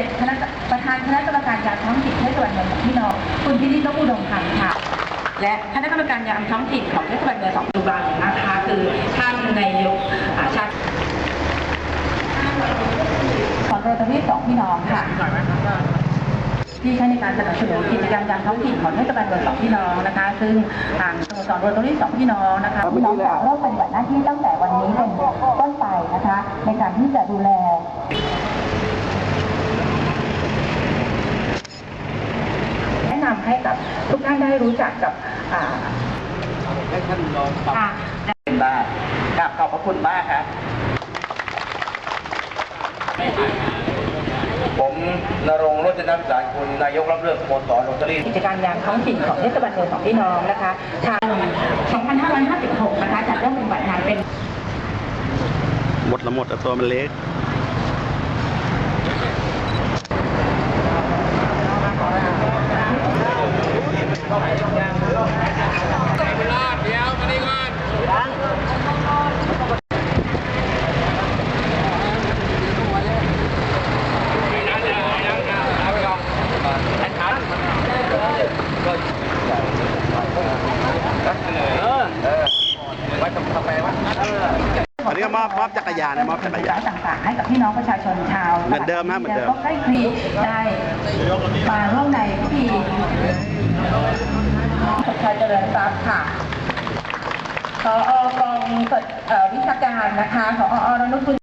เป็นคณะประธานคณะกรรมการยามท้องถิ่นเทศบาลเมืองสองพี่น้องคุณพินิจนกอุดมพันธ์ค่ะ และคณะกรรมการยามท้องถิ่นของเทศบาลเมืองสองปัจจุบันนะคะคือท่านนายกอ่าชาติของโรตารี่สองพี่น้องค่ะที่ใช้ในการสนับสนุนกิจกรรมยามท้องถิ่นของเทศบาลเมืองสองพี่น้องนะคะ ซึ่งทางสโมสรโรตารี่สองพี่น้องนะคะพี่น้องจะเริ่มปฏิบัติหน้าที่ตั้งแต่วันนี้เป็นต้นไปนะคะ ในการที่จะดูแล นะนำให้กับทุกท่านได้รู้จักกับอ่าให้ท่านรองตอบอ่าเป็นบ้างกราบขอบพระคุณมากครับ ผมนรงค์โรจนวิสารคุณนายกรับเลือกสโมสรโรตารี่กิจการยามท้องถิ่นของเทศบาลเมืองสองพี่น้องนะคะทาง 2556 นะคะจัดเริ่มปฏิบัติงานเป็นหมดละหมดแต่ตัวมันเล็ก อันนี้ก็มอบมอบจักรยานนะมอบจักรยาน ต่างๆ ให้กับพี่น้องประชาชนชาวเหมือนเดิมฮะเหมือนเดิม ก็ใกล้คลีได้มาร่วมใน ชายเจริญทรัพย์ค่ะขออกองวิชาการนะคะขออรนุชคุณ